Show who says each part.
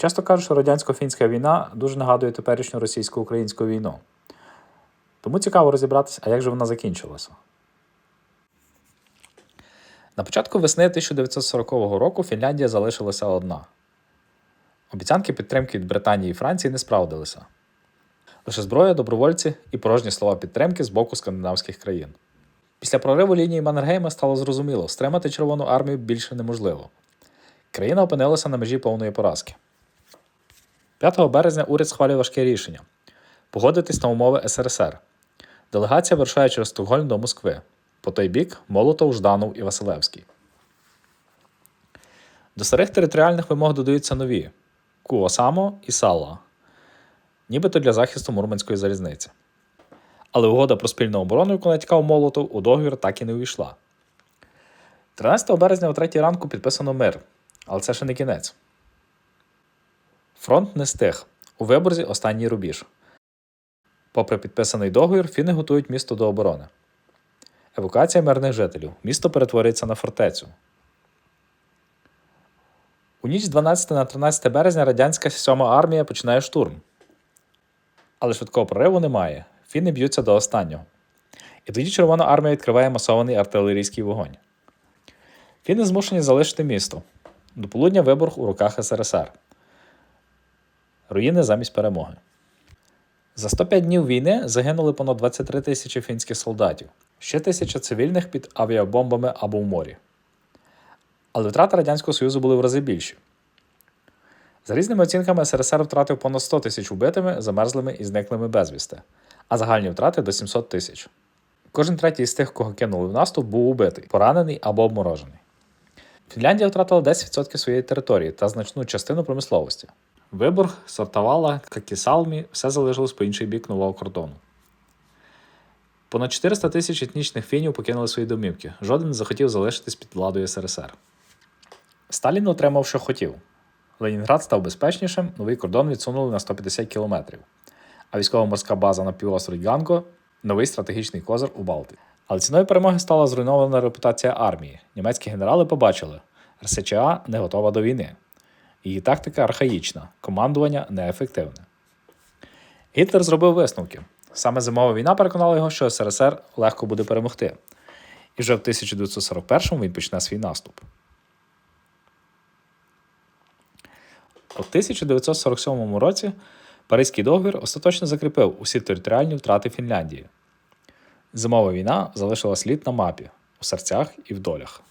Speaker 1: Часто кажуть, що радянсько-фінська війна дуже нагадує теперішню російсько-українську війну. Тому цікаво розібратися, а як же вона закінчилася. На початку весни 1940 року Фінляндія залишилася одна. Обіцянки підтримки від Британії і Франції не справдилися. Лише зброя, добровольці і порожні слова підтримки з боку скандинавських країн. Після прориву лінії Маннергейма стало зрозуміло, стримати Червону армію більше неможливо. Країна опинилася на межі повної поразки. 5 березня уряд схвалює важке рішення погодитись на умови СРСР. Делегація вирушає через Стокгольм до Москви. По той бік Молотов, Жданов і Василевський. До старих територіальних вимог додаються нові Куосамо і Салла, нібито для захисту Мурманської залізниці. Але угода про спільну оборону, яку натякав Молотов, у договір так і не увійшла. 13 березня о 3 ранку підписано мир, але це ще не кінець. Фронт не стих. У Виборзі останній рубіж. Попри підписаний договір, фіни готують місто до оборони. Евакуація мирних жителів. Місто перетворюється на фортецю. У ніч 12 на 13 березня радянська 7-ма армія починає штурм. Але швидкого прориву немає. Фіни б'ються до останнього. І тоді Червона армія відкриває масований артилерійський вогонь. Фіни змушені залишити місто. До полудня вибух у руках СРСР. Руїни замість перемоги. За 105 днів війни загинули понад 23 тисячі фінських солдатів, ще тисяча цивільних під авіабомбами або в морі. Але втрати Радянського Союзу були в рази більші. За різними оцінками, СРСР втратив понад 100 тисяч убитими, замерзлими і зниклими безвісти, а загальні втрати до 700 тисяч. Кожен третій з тих, кого кинули в наступ, був убитий, поранений або обморожений. Фінляндія втратила 10% своєї території та значну частину промисловості. Виборг, Сортавала, Какісалмі все залишилось по інший бік нового кордону. Понад 400 тисяч етнічних фінів покинули свої домівки. Жоден не захотів залишитись під владою СРСР. Сталін отримав, що хотів. Ленінград став безпечнішим, новий кордон відсунули на 150 кілометрів. А військово-морська база на півострові Ганго новий стратегічний козир у Балтії. Але ціною перемоги стала зруйнована репутація армії. Німецькі генерали побачили, РСЧА не готова до війни. Її тактика архаїчна, командування неефективне. Гітлер зробив висновки. Саме зимова війна переконала його, що СРСР легко буде перемогти. І вже в 1941-му він почне свій наступ. У 1947 році Паризький договір остаточно закріпив усі територіальні втрати Фінляндії. Зимова війна залишила слід на мапі у серцях і в долях.